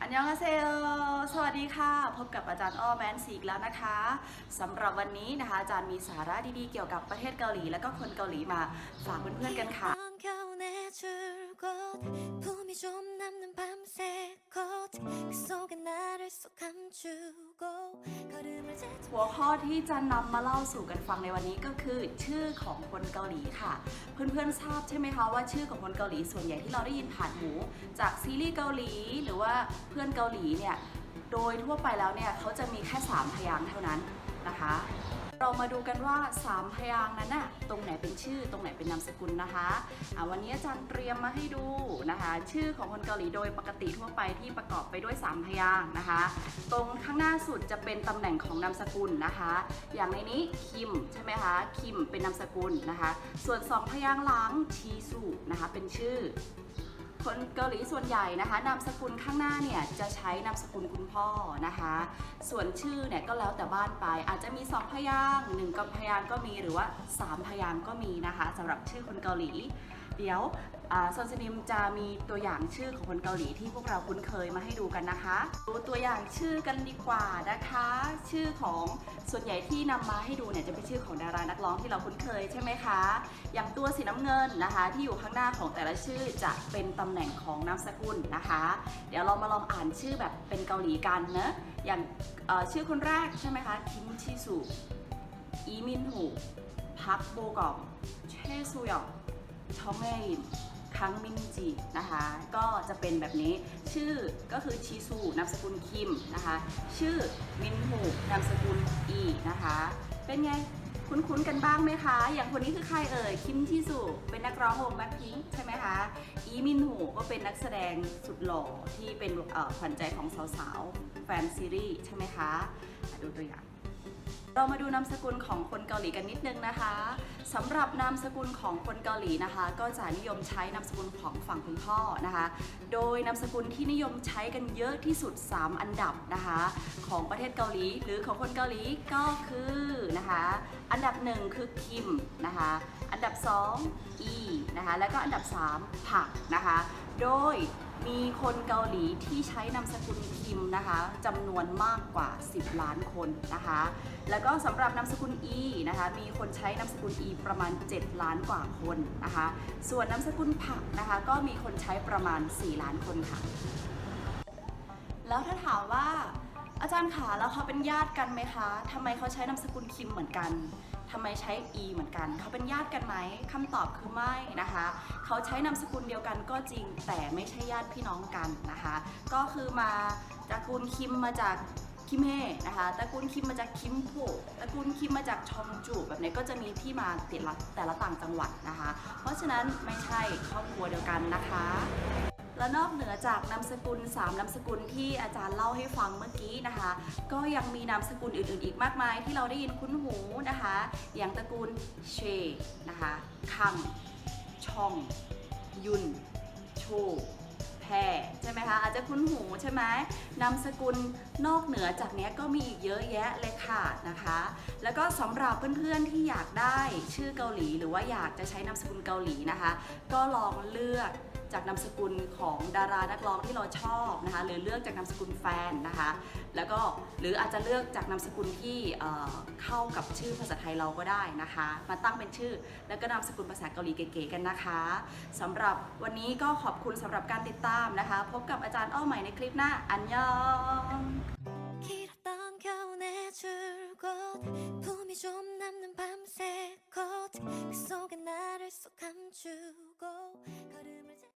อันยองอาเซโอสวัสดีค่ะ พบกับอาจารย์อ้อแมนซีกแล้วนะคะสำหรับวันนี้นะคะ อาจารย์มีสาระดีๆ เกี่ยวกับประเทศเกาหลี และก็คนเกาหลีมาฝากเพื่อนๆกันค่ะ 겨우내 줄곧 품이 좀 남는 밤새 꽃 หัวข้อที่จะนำมาเล่าสู่กันฟังในวันนี้ก็คือ ชื่อของคนเกาหลีค่ะ เพื่อนๆทราบใช่ไหมคะว่าชื่อของคนเกาหลีส่วนใหญ่ที่เราได้ยินผ่านหู จากซีรีส์เกาหลีหรือว่าเพื่อนเกาหลีเนี่ยโดยทั่วไปแล้วเนี่ยเขาจะมีแค่ 3 พยางค์เท่านั้น นะคะ เรามาดูกันว่า 3 พยางค์นั้นน่ะตรงไหนเป็นชื่อตรงไหนเป็นนามสกุลนะคะะวันนี้อาจารย์เตรียมมาให้ดูนะคะ ชื่อของคนเกาหลีโดยปกติทั่วไปที่ประกอบไปด้วย 3 พยางค์นะคะ ตรงข้างหน้าสุดจะเป็นตำแหน่งของนามสกุลนะคะ อย่างในนี้คิมใช่ไหมคะคิมเป็นนามสกุลนะคะ ส่วน 2 พยางค์หลังชีสุนะคะเป็นชื่อ คนเกาหลีส่วนใหญ่นะคะนามสกุลข้างหน้าเนี่ยจะใช้นามสกุลคุณพ่อนะคะ ส่วนชื่อเนี่ยก็แล้วแต่บ้านไป อาจจะมี 2 พยางค์หนึ่งกับพยางค์ก็มีหรือว่า 3 พยางค์ก็มีนะคะสำหรับชื่อคนเกาหลี เดี๋ยวซอนซินิมจะมีตัวอย่างชื่อของคนเกาหลีที่พวกเราคุ้นเคยมาให้ดูกันนะคะดูตัวอย่างชื่อกันดีกว่านะคะ ชื่อของส่วนใหญ่ที่นำมาให้ดูเนี่ยจะเป็นชื่อของดารานักร้องที่เราคุ้นเคยใช่ไหมคะ อย่างตัวสีน้ำเงินนะคะ ที่อยู่ข้างหน้าของแต่ละชื่อจะเป็นตำแหน่งของนามสกุลนะคะ เดี๋ยวเรามาลองอ่านชื่อแบบเป็นเกาหลีกันเนะอย่างชื่อคนแรกใช่ไหมคะคิมชิสุอีมินหูพักโบกอมเชซุยอง ชองเออินคังมินจีนะคะ ก็จะเป็นแบบนี้ชื่อก็คือชิซูนามสกุลคิมนะคะ ชื่อมินหูนามสกุลอีนะคะ เป็นไงคุ้นๆกันบ้างไหมคะ อย่างคนนี้คือใครเอ่ย คิมชิสุเป็นนักร้องวงแบ็คพิงใช่ไหมคะ อีมินหูก็เป็นนักแสดงสุดหล่อที่เป็นขวัญใจของสาวๆ แฟนซีรีส์ใช่ไหมคะ ดูตัวอย่าง เรามาดูนามสกุลของคนเกาหลีกันนิดนึงนะคะสำหรับนามสกุลของคนเกาหลีนะคะ ก็จะนิยมใช้นามสกุลของฝั่งคุณพ่อนะคะ โดยนามสกุลที่นิยมใช้กันเยอะที่สุด 3 อันดับนะคะ ของประเทศเกาหลีหรือของคนเกาหลีก็คือนะคะ อันดับ 1 คือคิมนะคะ อันดับ 2 อีนะคะ แล้วก็อันดับ 3 ผักนะคะ โดย มีคนเกาหลีที่ใช้นามสกุลคิมนะคะจำนวนมากกว่า 10 ล้านคนนะคะ แล้วก็สำหรับนามสกุล E นะคะ มีคนใช้นามสกุล E ประมาณ 7 ล้านกว่าคนนะคะ ส่วนนามสกุลผักนะคะ ก็มีคนใช้ประมาณ 4 ล้านคนค่ะ แล้วถ้าถามว่าอาจารย์ขาแล้วเขาเป็นญาติกันไหมคะทำไมเขาใช้นามสกุลคิมเหมือนกัน ทำไมใช้ E เหมือนกัน เขาเป็นญาติกันไหมคำตอบคือไม่นะคะ เขาใช้นามสกุลเดียวกันก็จริง แต่ไม่ใช่ญาติพี่น้องกันนะคะ ก็คือมาตระกูลคิมมาจากคิมเฮนะคะตระกูลคิมมาจากคิมโพตระกูลคิมมาจากชองจูแบบนี้ก็จะมีที่มาแต่ละแต่ละต่างจังหวัดนะคะ เพราะฉะนั้นไม่ใช่ครอบครัวเดียวกันนะคะ และนอกเหนือจากนามสกุล 3นามสกุลที่อาจารย์เล่าให้ฟังเมื่อกี้นะคะ ก็ยังมีนามสกุลอื่นๆ อีกมากมายที่เราได้ยินคุ้นหูนะคะ อย่างตระกูลเชนะคะคังช่อง ยุนโชแพรใช่ไหมคะอาจจะคุ้นหูใช่ไหมนามสกุลนอกเหนือจากนี้ก็มีอีกเยอะแยะเลยค่ะนะคะ แล้วก็สำหรับเพื่อนๆที่อยากได้ชื่อเกาหลี หรือว่าอยากจะใช้นามสกุลเกาหลีนะคะ ก็ลองเลือกจากนามสกุลของดารานักร้องที่เราชอบนะคะหรือเลือกจากนามสกุลแฟนนะคะ แล้วก็หรืออาจจะเลือกจากนามสกุลที่เเข้ากับชื่อภาษาไทยเราก็ได้นะคะ มาตั้งเป็นชื่อ แล้วก็นามสกุลภาษาเกาหลีเก๋ๆกันนะคะสำหรับวันนี้ก็ขอบคุณสำหรับการติดตามนะคะ พบกับอาจารย์อ้อใหม่ในคลิปหน้าอันยอง